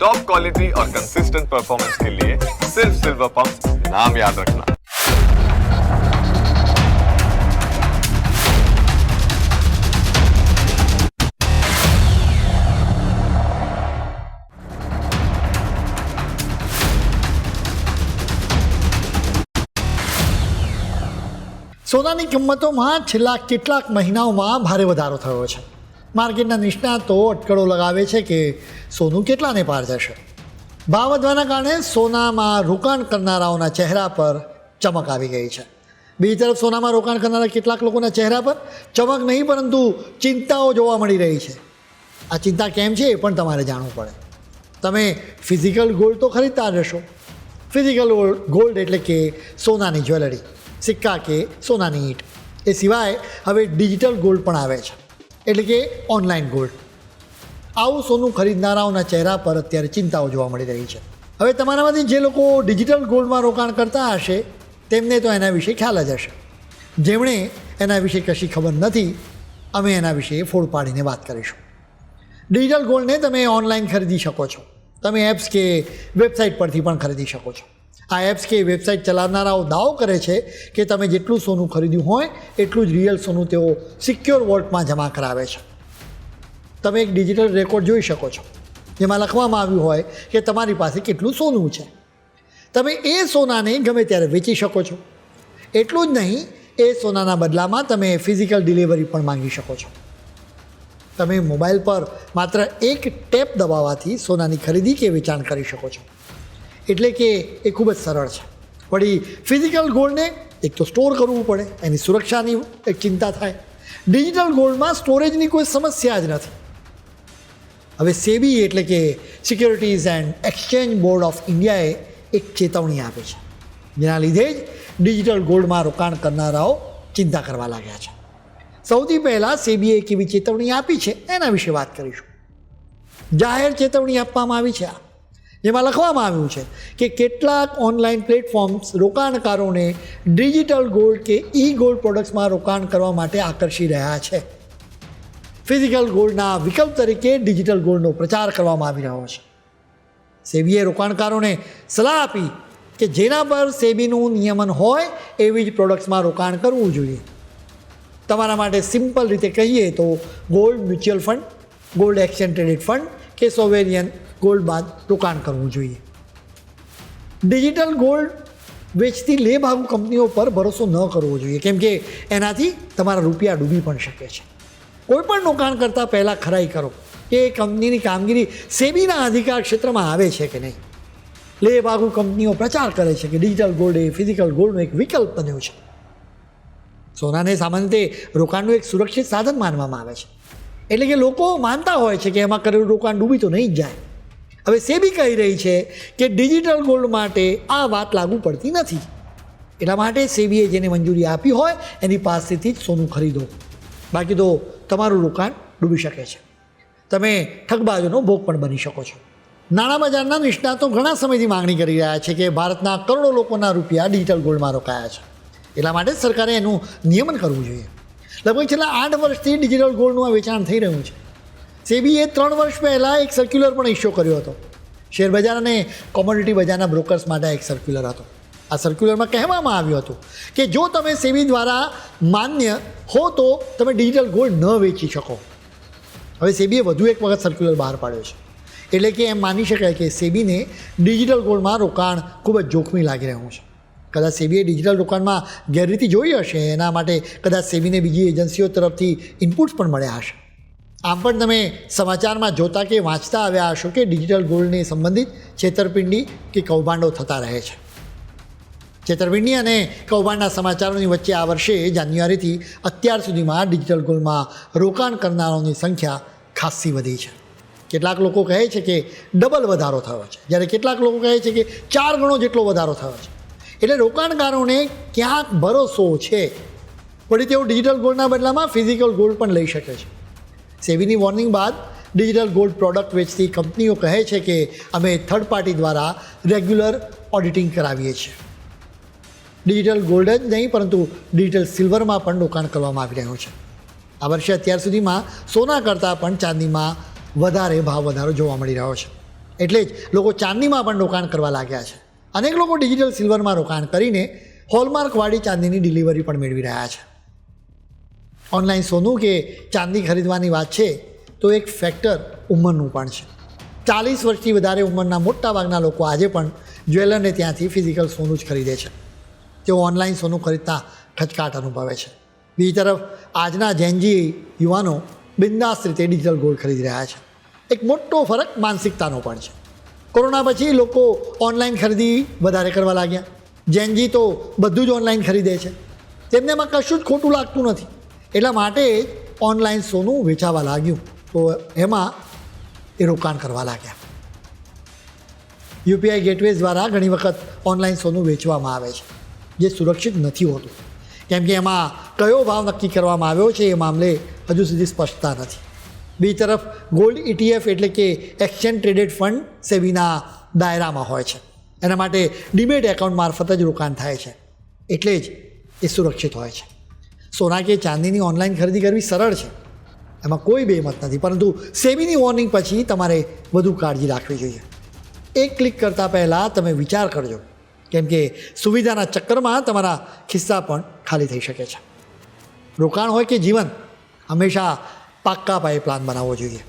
Top quality और consistent performance के लिए सिर्फ सिल्वर पंप नाम याद रखना સોનાની કિંમતોમાં છેલ્લા કેટલાક મહિનાઓમાં ભારે વધારો થયો છે માર્કેટના નિષ્ણાતો અટકળો લગાવે છે કે સોનું કેટલાને પાર જશે? ભાવ વધવાના કારણે સોનામાં રોકાણ કરનારાઓના ચહેરા પર ચમક આવી ગઈ છે. બીજી તરફ સોનામાં રોકાણ કરનારા કેટલાક લોકોના ચહેરા પર ચમક નહીં, પરંતુ ચિંતાઓ જોવા મળી રહી છે. આ ચિંતા કેમ છે એ પણ તમારે જાણવું પડે. તમે ફિઝિકલ ગોલ્ડ તો ખરીદતા રહેશો ફિઝિકલ ગોલ્ડ એટલે કે સોનાની જ્વેલરી, સિક્કા કે સોનાની ઈંટ. એ સિવાય હવે ડિજિટલ ગોલ્ડ પણ આવે છે. એટલે કે ઓનલાઈન ગોલ્ડ આવું સોનું ખરીદનારાઓના ચહેરા પર અત્યારે ચિંતાઓ જોવા મળી રહી છે. હવે તમારામાંથી જે લોકો ડિજિટલ ગોલ્ડમાં રોકાણ કરતા હશે, તેમને તો એના વિશે ખ્યાલ જ હશે. જેમણે એના વિશે કશી ખબર નથી, અમે એના વિશે ફોડ પાડીને વાત કરીશું. ડિજિટલ ગોલ્ડને તમે ઓનલાઈન ખરીદી શકો છો. તમે એપ્સ કે વેબસાઇટ પરથી પણ ખરીદી શકો છો. આ એપ્સ કે વેબસાઇટ ચલાવનારાઓ દાવો કરે છે કે તમે જેટલું સોનું ખરીદ્યું હોય, એટલું જ રિયલ સોનું તેઓ સિક્યોર વોલ્ટમાં જમા કરાવે છે. તમે એક ડિજિટલ રેકોર્ડ જોઈ શકો છો. જેમાં લખવામાં આવ્યું હોય કે તમારી પાસે કેટલું સોનું છે. તમે એ સોનાને ગમે ત્યારે વેચી શકો છો. એટલું જ નહીં, એ સોનાના બદલામાં તમે ફિઝિકલ ડિલિવરી પણ માંગી શકો છો. તમે મોબાઈલ પર માત્ર એક ટેપ દબાવવાથી સોનાની ખરીદી કે વેચાણ કરી શકો છો. એટલે કે એ ખૂબ જ સરળ છે. વળી ફિઝિકલ ગોલ્ડને એક તો સ્ટોર કરવું પડે, એની સુરક્ષાની એક ચિંતા થાય. ડિજિટલ ગોલ્ડમાં સ્ટોરેજની કોઈ સમસ્યા જ નથી. હવે સેબી એટલે કે securities and exchange board of ઇન્ડિયાએ એક ચેતવણી આપી છે. જેના લીધે જ ડિજિટલ ગોલ્ડમાં રોકાણ કરનારાઓ ચિંતા કરવા લાગ્યા છે. સૌથી પહેલાં સેબીએ એક એવી ચેતવણી આપી છે, એના વિશે વાત કરીશું. જાહેર ચેતવણી આપવામાં આવી છે આ. જેમાં લખવામાં આવ્યું છે કે કેટલાક ઓનલાઈન પ્લેટફોર્મ્સ રોકાણકારોને ડિજિટલ ગોલ્ડ કે ઈ ગોલ્ડ પ્રોડક્ટ્સમાં રોકાણ કરવા માટે આકર્ષી રહ્યા છે. ફિઝિકલ ગોલ્ડના વિકલ્પ તરીકે ડિજિટલ ગોલ્ડનો પ્રચાર કરવામાં આવી રહ્યો છે. સેબીએ રોકાણકારોને સલાહ આપી કે જેના પર સેબીનું નિયમન હોય એવી જ પ્રોડક્ટ્સમાં રોકાણ કરવું જોઈએ. તમારા માટે સિમ્પલ રીતે કહીએ તો gold mutual fund gold exchange traded fund કે સોવેરિયન ગોલ્ડ બાદ રોકાણ કરવું જોઈએ. ડિજિટલ ગોલ્ડ વેચતી લેભાગુ કંપનીઓ પર ભરોસો ન કરવો જોઈએ, કેમ કે એનાથી તમારા રૂપિયા ડૂબી પણ શકે છે. કોઈ પણ રોકાણ કરતાં પહેલાં ખરાઈ કરો કે એ કંપનીની કામગીરી સેબીના અધિકાર ક્ષેત્રમાં આવે છે કે નહીં. લેભાગુ કંપનીઓ પ્રચાર કરે છે કે ડિજિટલ ગોલ્ડ એ ફિઝિકલ ગોલ્ડનો એક વિકલ્પ બન્યો છે. સોનાને સામાન્ય રોકાણનું એક સુરક્ષિત સાધન માનવામાં આવે છે. એટલે કે લોકો માનતા હોય છે કે એમાં કરેલું રોકાણ ડૂબી તો નહીં જાય. હવે સેબી કહી રહી છે કે ડિજિટલ ગોલ્ડ માટે આ વાત લાગુ પડતી નથી. એટલા માટે સેબીએ જેને મંજૂરી આપી હોય એની પાસેથી જ સોનું ખરીદો. બાકી તો તમારું રોકાણ ડૂબી શકે છે. તમે ઠગબાજોનો ભોગ પણ બની શકો છો. નાણાં બજારના નિષ્ણાતો ઘણા સમયથી માંગણી કરી રહ્યા છે કે ભારતના કરોડો લોકોના રૂપિયા ડિજિટલ ગોલ્ડમાં રોકાયા છે. એટલા માટે સરકારે એનું નિયમન કરવું જોઈએ. લગભગ છેલ્લા આઠ વર્ષથી ડિજિટલ ગોલ્ડનું આ વેચાણ થઈ રહ્યું છે. સેબીએ ત્રણ વર્ષ પહેલાં એક સર્ક્યુલર પણ ઇસ્યુ કર્યો હતો. શેરબજાર અને કોમોડિટી બજારના બ્રોકર્સ માટે એક સર્ક્યુલર હતો. આ સર્ક્યુલરમાં કહેવામાં આવ્યું હતું કે જો તમે સેબી દ્વારા માન્ય હો તો તમે ડિજિટલ ગોલ્ડ ન વેચી શકો. હવે સેબીએ વધુ એક વખત સર્ક્યુલર બહાર પાડ્યો છે. એટલે કે એમ માની શકાય કે સેબીને ડિજિટલ ગોલ્ડમાં રોકાણ ખૂબ જ જોખમી લાગી રહ્યું છે. કદાચ સેબીએ ડિજિટલ રોકાણમાં ગેરરીતિ જોઈ હશે, એના માટે કદાચ સેબીને બીજી એજન્સીઓ તરફથી ઇનપુટ્સ પણ મળ્યા હશે. આમ પણ તમે સમાચારમાં જોતા કે વાંચતા આવ્યા હશો કે ડિજિટલ ગોલ્ડને સંબંધિત છેતરપિંડી કે કૌભાંડો થતા રહે છે. છેતરપિંડી અને કૌભાંડના સમાચારોની વચ્ચે આ વર્ષે જાન્યુઆરીથી અત્યાર સુધીમાં ડિજિટલ ગોલ્ડમાં રોકાણ કરનારાઓની સંખ્યા ખાસ્સી વધી છે. કેટલાક લોકો કહે છે કે ડબલ વધારો થયો છે. જ્યારે કેટલાક લોકો કહે છે કે ચાર ગણો જેટલો વધારો થયો છે. એટલે રોકાણકારોને ક્યાંક ભરોસો છે. વળી તેઓ ડિજિટલ ગોલ્ડના બદલામાં ફિઝિકલ ગોલ્ડ પણ લઈ શકે છે. સેબીની વોર્નિંગ બાદ ડિજિટલ ગોલ્ડ પ્રોડક્ટ વેચતી કંપનીઓ કહે છે કે અમે થર્ડ પાર્ટી દ્વારા રેગ્યુલર ઓડિટિંગ કરાવીએ છીએ. ડિજિટલ ગોલ્ડ જ નહીં, પરંતુ ડિજિટલ સિલ્વરમાં પણ રોકાણ કરવામાં આવી રહ્યું છે. આ વર્ષે અત્યાર સુધીમાં સોના કરતાં પણ ચાંદીમાં વધારે ભાવ વધારો જોવા મળી રહ્યો છે. એટલે જ લોકો ચાંદીમાં પણ રોકાણ કરવા લાગ્યા છે. અનેક લોકો ડિજિટલ સિલ્વરમાં રોકાણ કરીને હોલમાર્કવાળી ચાંદીની ડિલિવરી પણ મેળવી રહ્યા છે. ઓનલાઈન સોનું કે ચાંદી ખરીદવાની વાત છે, તો એક ફેક્ટર ઉંમરનું પણ છે. ચાલીસ વર્ષથી વધારે ઉંમરના મોટાભાગના લોકો આજે પણ જ્વેલરને ત્યાંથી ફિઝિકલ સોનું જ ખરીદે છે. તેઓ ઓનલાઈન સોનું ખરીદતા ખચકાટ અનુભવે છે. બીજી તરફ, આજના જેનજી યુવાનો બિંદાસ રીતે ડિજિટલ ગોલ્ડ ખરીદી રહ્યા છે. એક મોટો ફરક માનસિકતાનો પણ છે. કોરોના પછી લોકો ઓનલાઈન ખરીદી વધારે કરવા લાગ્યા. જેનજી તો બધું જ ઓનલાઈન ખરીદે છે. તેમને એમાં કશું જ ખોટું લાગતું નથી. એટલા માટે જ ઓનલાઈન સોનું વેચાવા લાગ્યું. તો એમાં એ રોકાણ કરવા લાગ્યા. યુપીઆઈ ગેટવેઝ દ્વારા ઘણી વખત ઓનલાઈન સોનું વેચવામાં આવે છે, જે સુરક્ષિત નથી હોતું. કેમ કે એમાં કયો ભાવ નક્કી કરવામાં આવ્યો છે એ મામલે હજુ સુધી સ્પષ્ટતા નથી. બીજી તરફ ગોલ્ડ ઇટીએફ એટલે કે એક્સચેન્જ ટ્રેડેડ ફંડ સેબીના દાયરામાં હોય છે. એના માટે ડિમેટ એકાઉન્ટ મારફત જ રોકાણ થાય છે. એટલે જ એ સુરક્ષિત હોય છે. સોના કે ચાંદીની ઓનલાઈન ખરીદી કરવી સરળ છે. એમાં કોઈ બેમત નથી. પરંતુ સેબીની વોર્નિંગ પછી તમારે વધુ કાળજી રાખવી જોઈએ. એક ક્લિક કરતાં પહેલાં તમે વિચાર કરજો. કેમ કે સુવિધાના ચક્કરમાં તમારા ખિસ્સા પણ ખાલી થઈ શકે છે. રોકાણ હોય કે જીવન, હંમેશા પાક્કા પાયે પ્લાન બનાવવો જોઈએ